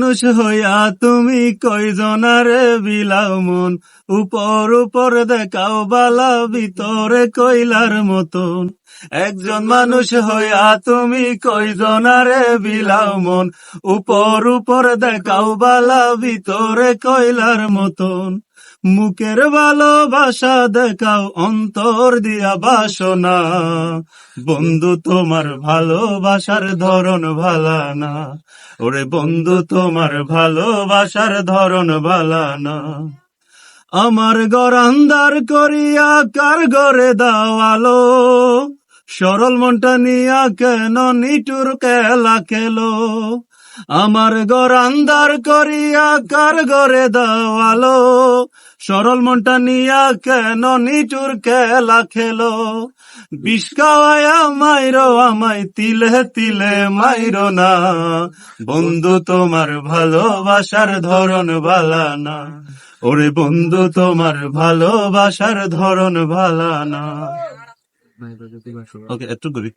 মানুষ হইয়া তুমি কয়জনারে বিলাও মন? উপর উপর দেখাও বালা ভিতরে কইলার মতন। একজন মানুষ হইয়া তুমি কয়জনারে বিলাও মন? উপর উপর দেখাও বালা ভিতরে কইলার মতন। মুখের ভালোবাসা দেখাও অন্তর দিয়া বাসনা। বন্ধু, তোমার ভালোবাসার ধরন ভালা না ওরে বন্ধু, তোমার ভালোবাসার ধরন ভালা না আমার ঘর আন্দার করিয়া কার ঘরে দাওয়ালো সরল মনটা নিয়া কেন নিটুর কেলা খেলো? আমার ঘর আন্দার করিয়া কার ঘরে দাওয়ালো সরল মনটা নিয়া কেন নিটুর খেলা খেলো? বিষ খাওয়ায়া মাইরো আমায় তিলে তিলে মাইরো না। বন্ধু তোমার ভালোবাসার ধরন ভালা না। ওরে বন্ধু তোমার ভালোবাসার ধরন ভালা না। ওকে একটু করি